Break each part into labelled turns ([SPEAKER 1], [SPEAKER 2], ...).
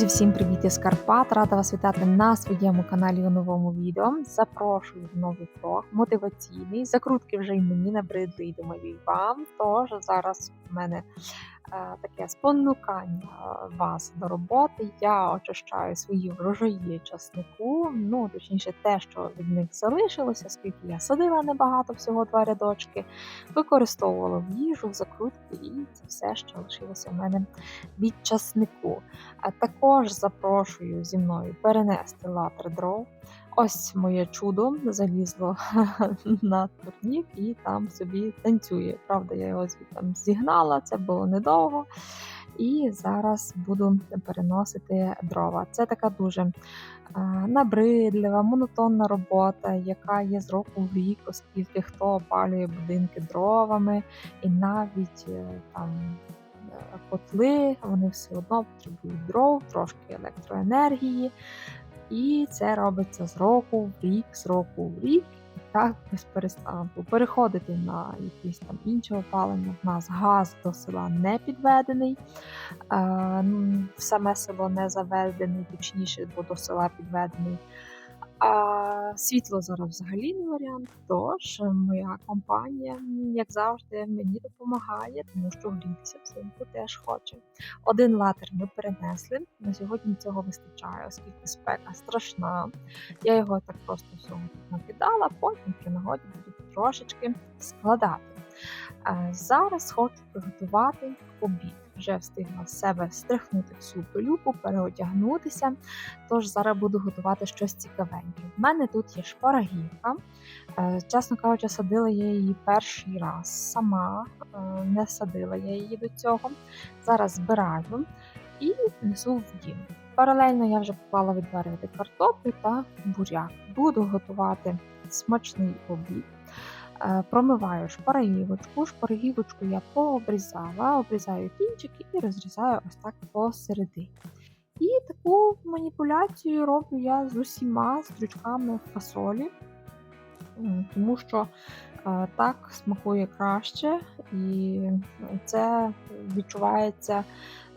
[SPEAKER 1] Друзі, всім привіт із Карпат! Рада вас вітати на своєму каналі у новому відео. Запрошую в новий влог, мотиваційний. Закрутки вже й мені набридли, і думаю, і вам. Тож зараз в мене таке спонукання вас до роботи. Я очищаю свої врожаї часнику, ну точніше, те, що від них залишилося, оскільки я садила небагато, всього два рядочки, використовувала в їжу, в закрутки, і це все, що лишилося в мене від часнику. А також запрошую зі мною перенести латер дров. Ось моє чудо залізло на турнік і там собі танцює. Правда, я його звідти зігнала, це було недовго. І зараз буду переносити дрова. Це така дуже набридлива, монотонна робота, яка є з року в рік, оскільки хто опалює будинки дровами, і навіть е, там е, котли, вони все одно потребують дров, трошки електроенергії. І це робиться з року в рік, з року в рік, і так без перестанку. Переходити на якісь там інше опалення. В нас газ до села не підведений, в саме село не заведений, точніше, бо до села підведений. А світло зараз взагалі не варіант. Тож моя компанія, як завжди, мені допомагає, тому що грітися взимку теж хоче. Один латер ми перенесли. На сьогодні цього вистачає, оскільки спека страшна. Я його так просто всього накидала, потім при нагоді буду трошечки складати. Зараз хочу приготувати обід вже встигла з себе стряхнути всю пилюку, переодягнутися. Тож зараз буду готувати щось цікавеньке. У мене тут є шпарагівка. Е, чесно кажучи, садила я її перший раз. Сама е, не садила я її до цього. Зараз збираю і несу в дім. Паралельно я вже поклала відварювати картоплю та буряк. Буду готувати смачний обід. Е, промиваю шпарагівочку. Шпарагівочку я пообрізала, обрізаю кінчики і розрізаю ось так посередині. І таку маніпуляцію роблю я з усіма стручками фасолі, тому що е, так смакує краще, і це відчувається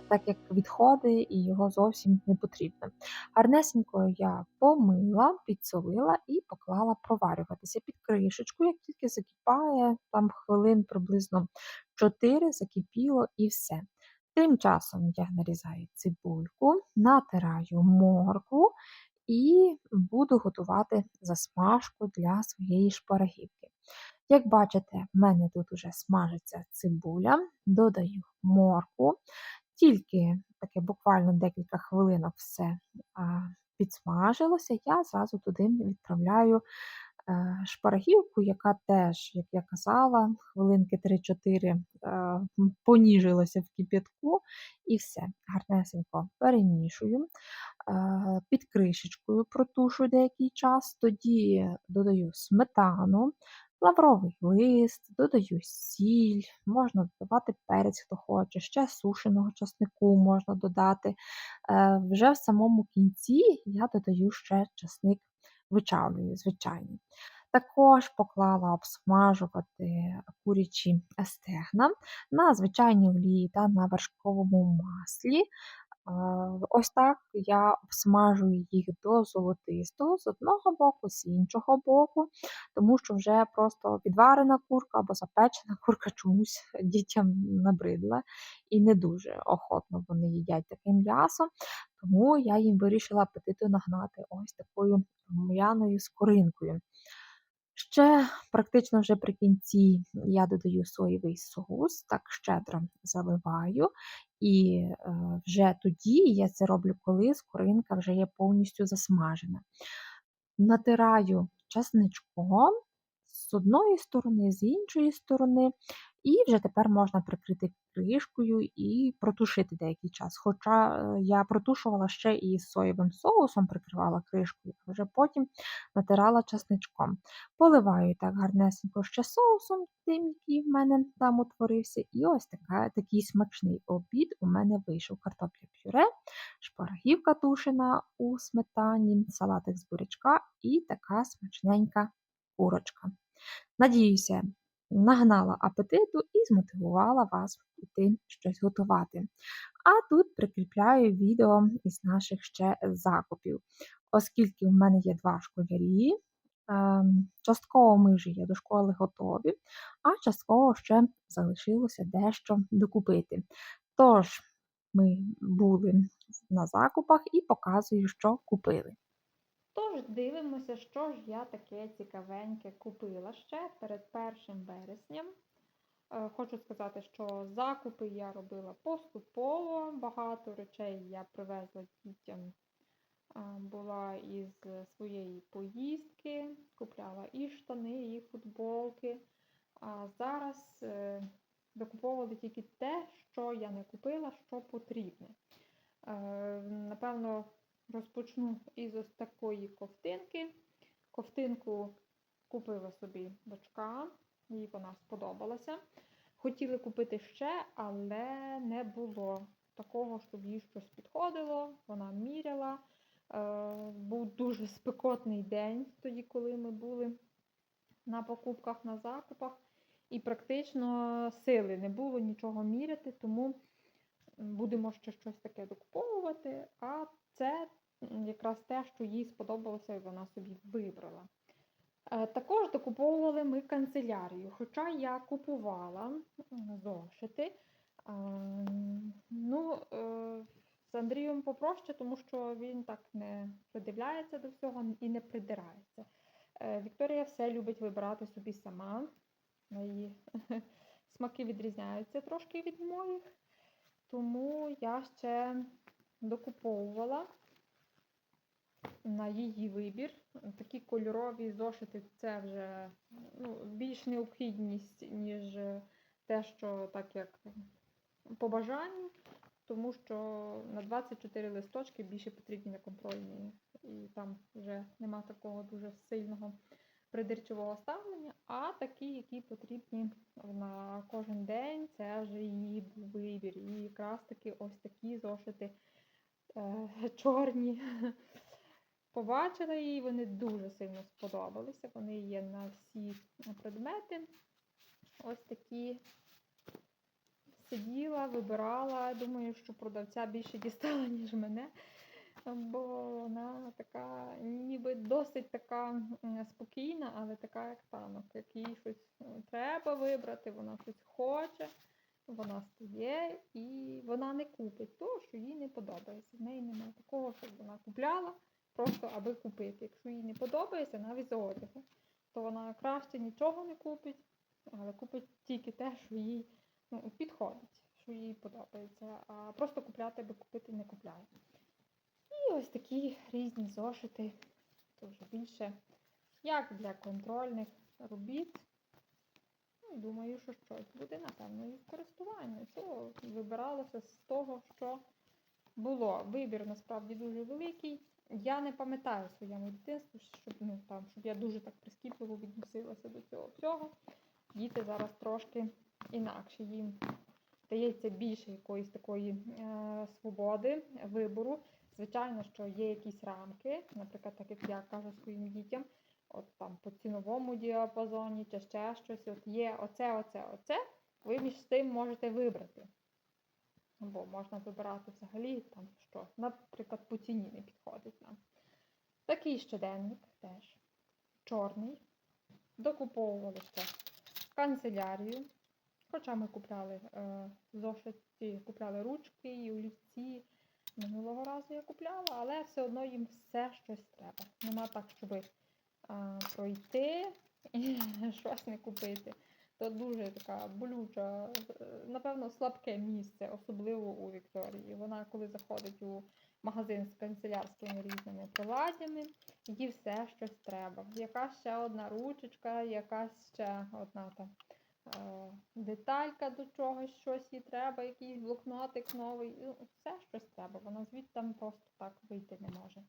[SPEAKER 1] так як відходи і його зовсім не потрібно. Гарнесенько я помила, підсолила і поклала проварюватися під кришечку, як тільки закипає, там хвилин приблизно 4 закипіло і все. Тим часом я нарізаю цибульку, натираю моркву і буду готувати засмажку для своєї шпарагівки. Як бачите, в мене тут уже смажиться цибуля, додаю моркву, тільки таке буквально декілька хвилинок все підсмажилося, я зразу туди відправляю е, шпарагівку, яка теж, як я казала, хвилинки 3-4 е, поніжилася в кип'ятку, і все, гарнесенько перемішую. Е, під кришечкою протушу деякий час, тоді додаю сметану, лавровий лист, додаю сіль, можна додавати перець, хто хоче, ще сушеного часнику можна додати. Е, вже в самому кінці я додаю ще часник вичавлюю, звичайний. Також поклала обсмажувати курячі стегна на звичайній олії та на вершковому маслі. Ось так я обсмажую їх до золотистого з одного боку, з іншого боку, тому що вже просто підварена курка або запечена курка чомусь дітям набридла і не дуже охотно вони їдять таке м'ясо, тому я їм вирішила апетиту нагнати ось такою м'яною скоринкою. Ще практично вже при кінці я додаю соєвий соус, так щедро заливаю, і е, вже тоді я це роблю, коли скоринка вже є повністю засмажена. Натираю часничком з одної сторони, з іншої сторони, і вже тепер можна прикрити кришкою і протушити деякий час. Хоча е, я протушувала ще і соєвим соусом, прикривала кришкою, а вже потім натирала часничком. Поливаю так гарнесенько ще соусом, тим, який в мене там утворився. І ось така, такий смачний обід у мене вийшов. Картопля пюре, шпарагівка тушена у сметані, салатик з бурячка і така смачненька курочка. Надіюся, нагнала апетиту і змотивувала вас іти щось готувати. А тут прикріпляю відео із наших ще закупів, оскільки в мене є два школярі. ем, Частково ми вже є до школи готові, а частково ще залишилося дещо докупити. Тож ми були на закупах і показую, що купили.
[SPEAKER 2] Тож дивимося, що ж я таке цікавеньке купила ще перед 1 вересням. Е, Хочу сказати, що закупи я робила поступово. Багато речей я привезла дітям. е, Була із своєї поїздки, купляла і штани, і футболки. А зараз е, докуповували тільки те, що я не купила, що потрібне. Напевно, розпочну із ось такої ковтинки. Ковтинку купила собі дочка, їй вона сподобалася. Хотіли купити ще, але не було такого, щоб їй щось підходило. Вона міряла. Е, Був дуже спекотний день тоді, коли ми були на покупках, на закупах. І практично сили не було нічого міряти, тому будемо ще щось таке докуповувати. А це якраз те, що їй сподобалося, і вона собі вибрала. Е, Також докуповували ми канцелярію, хоча я купувала зошити. Ну, е, з Андрієм попроще, тому що він так не придивляється до всього і не придирається. Е, Вікторія все любить вибирати собі сама. Неї смаки відрізняються трошки від моїх. Тому я ще докуповувала на її вибір. Такі кольорові зошити це вже ну, більш необхідність, ніж те, що так як по бажанню, тому що на 24 листочки більше потрібні на контрольні. І там вже нема такого дуже сильного придирчивого ставлення, а такі, які потрібні на кожен день, це вже її вибір. І якраз таки ось такі зошити чорні. Побачила її, вони дуже сильно сподобалися. Вони є на всі предмети. Ось такі сиділа, вибирала. Думаю, що продавця більше дістала, ніж мене. Бо вона така, ніби досить така спокійна, але така, як танок, якій щось е, треба вибрати, вона щось хоче, вона стає і вона не купить того, що їй не подобається. В неї немає такого, щоб вона купляла, просто аби купити. Якщо їй не подобається, навіть за одягу, то вона краще нічого не купить, але купить тільки те, що їй ну, підходить, що їй подобається. А просто купляти, аби купити не купляє. І ось такі різні зошити, то вже більше як для контрольних робіт. Думаю, що щось буде, напевно, і в користуванні. То вибиралося з того, що було. Вибір насправді дуже великий. Я не пам'ятаю своєму дитинстві, щоб, ну, там, щоб я дуже так прискіпливо відносилася до цього всього. Діти зараз трошки інакше. Їм дається більше якоїсь такої е, свободи, вибору. Звичайно, що є якісь рамки, наприклад, так як я кажу своїм дітям, от там по ціновому діапазоні чи ще щось, от є оце, оце, оце, ви між цим можете вибрати. Бо можна вибирати взагалі там що, наприклад, по ціні не підходить нам. Такий щоденник теж чорний. Докуповували ще канцелярію. Хоча ми купляли е, зошиті, купляли ручки і олівці. Минулого разу я купляла, але все одно їм все щось треба. Нема так, щоб е, пройти і щось не купити. То дуже така болюча, напевно, слабке місце, особливо у Вікторії. Вона, коли заходить у магазин з канцелярськими різними приладдями, їй все щось треба. Якась ще одна ручечка, якась ще одна там е, деталька до чогось, щось їй треба, якийсь блокнотик новий. Ну, все щось треба. Вона звідти там просто так вийти не може.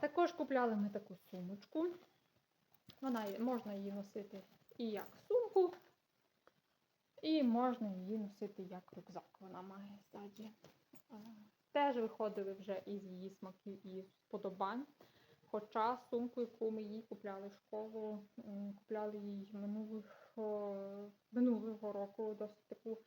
[SPEAKER 2] Також купляли ми таку сумочку. Вона можна її носити і як сумку, і можна її носити як рюкзак. Вона має ззаді. Теж виходили вже із її смаків і сподобань. Хоча сумку, яку ми їй купляли в школу, купляли їй минулого минулого року досить таку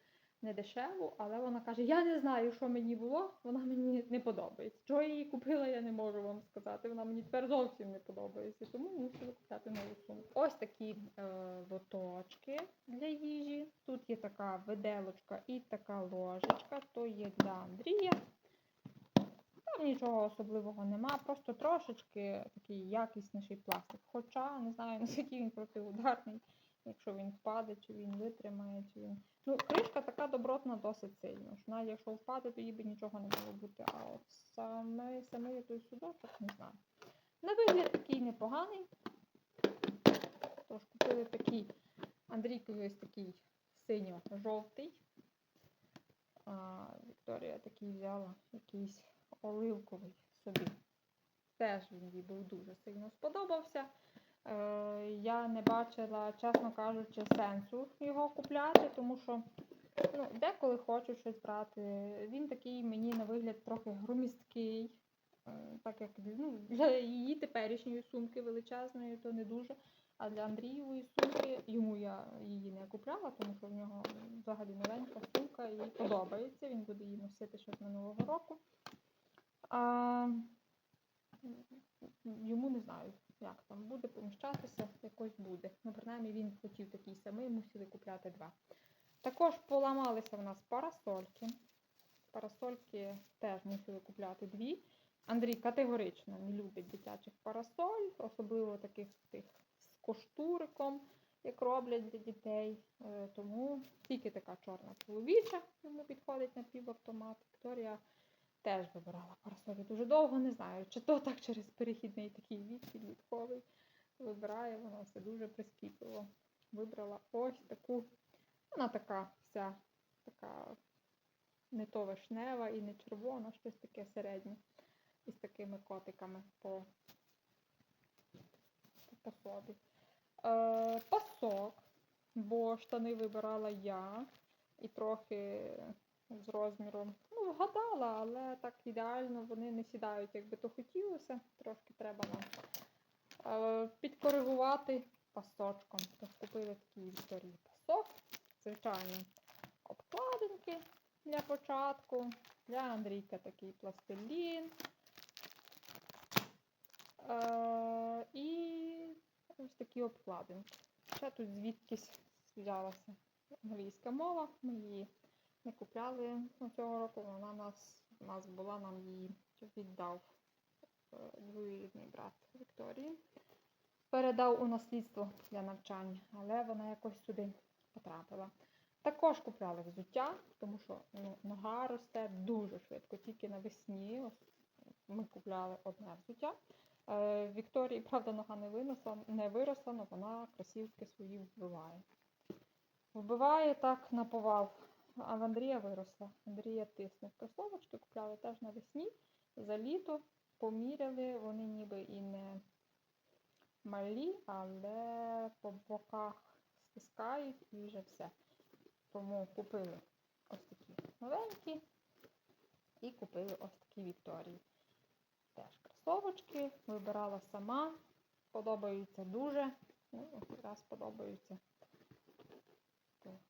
[SPEAKER 2] недешеву, але вона каже: Я не знаю, що мені було, вона мені не подобається. Чого я її купила, я не можу вам сказати. Вона мені тепер зовсім не подобається, тому мусила купляти нову сумку. Ось такі е, лоточки для їжі. Тут є така виделочка і така ложечка, то є для Андрія. Там нічого особливого нема, просто трошечки такий якісніший пластик. Хоча не знаю, наскільки він протиударний, якщо він впаде, чи він витримає, чи він. Ну, кришка така добротна досить сильно. що Навіть якщо впаде, то їй би нічого не мало бути. А от саме, саме той судочок не знаю. На вигляд такий непоганий. Тож купили такий Андрійкові ось такий синьо-жовтий. А, Вікторія такий взяла якийсь оливковий собі. Теж він їй був дуже сильно сподобався. Е, я не бачила, чесно кажучи, сенсу його купляти, тому що ну, деколи хочу щось брати. Він такий мені на вигляд трохи громісткий. Е, Так як ну, для її теперішньої сумки величезної, то не дуже. А для Андрієвої сумки йому я її не купляла, тому що в нього взагалі новенька сумка, їй подобається. Він буде її носити ще з минулого року. А, йому не знаю, як там буде поміщатися, якось буде. Ну, принаймні він хотів такий самий, мусили купляти два. Також поламалися в нас парасольки. Парасольки теж мусили купляти дві. Андрій категорично не любить дитячих парасоль, особливо таких тих з коштуриком, як роблять для дітей. Е, Тому тільки така чорна чоловіча йому підходить на півавтомат. Вікторія теж вибирала парасолі дуже довго, не знаю, чи то так через перехідний такий вік підлітковий. Вибирає вона все дуже прискіпливо. Вибрала ось таку. Вона така вся така не то вишнева і не червона, щось таке середнє. Із такими котиками по, по. Е, пасок, бо штани вибирала я і трохи з розміром. Ну, вгадала, але так ідеально вони не сідають, як би то хотілося. Трошки треба нам е, підкоригувати пасочком. Тож купили такий Вікторії пасок. Звичайно, обкладинки для початку. Для Андрійка такий пластилін. Е, і ось такі обкладинки. Ще тут звідкись взялася англійська мова. Ми її не купляли ну, цього року. Вона нас, у нас була, нам її віддав е, двоюрідний брат Вікторії. Передав у наслідство для навчання, але вона якось сюди потрапила. Також купляли взуття, тому що ну, нога росте дуже швидко, тільки навесні. Ось ми купляли одне взуття. Е, Вікторії, правда, нога не винесла, не виросла, але вона кросівки свої вбиває. Вбиває так на повал. А в Андрія виросла. Андрія тисне. Кросовочки купляли теж навесні. За літо поміряли, вони ніби і не малі, але по боках стискають і вже все. Тому купили ось такі новенькі і купили ось такі Вікторії. Теж кросовочки, вибирала сама. Подобаються дуже. Ну, якраз подобаються.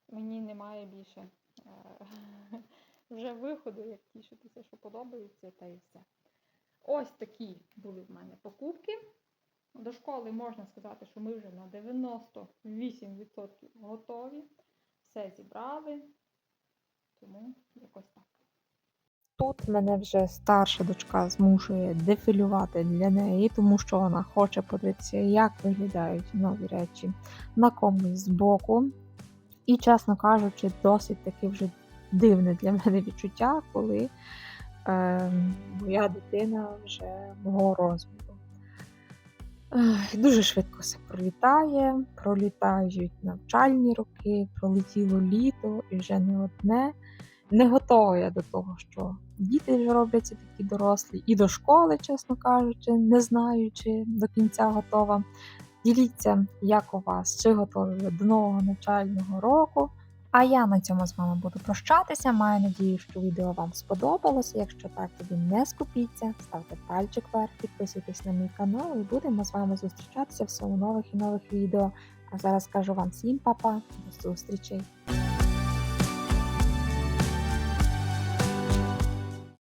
[SPEAKER 2] Мені немає більше вже виходу, як тішитися, що подобається, та і все. Ось такі були в мене покупки. До школи можна сказати, що ми вже на 98% готові. Все зібрали. Тому якось так.
[SPEAKER 1] Тут мене вже старша дочка змушує дефілювати для неї, тому що вона хоче подивитися, як виглядають нові речі на комусь збоку. І, чесно кажучи, досить таки вже дивне для мене відчуття, коли е, моя дитина вже мого розміру. Ех, Дуже швидко все пролітає, пролітають навчальні роки, пролетіло літо і вже не одне. Не готова я до того, що діти вже робляться такі дорослі, і до школи, чесно кажучи, не знаю, чи до кінця готова. Діліться, як у вас, чи готові ви до нового навчального року. А я на цьому з вами буду прощатися. Маю надію, що відео вам сподобалося. Якщо так, тоді не скупіться, ставте пальчик вверх, підписуйтесь на мій канал і будемо з вами зустрічатися все у нових і нових відео. А зараз кажу вам всім па-па, до зустрічей!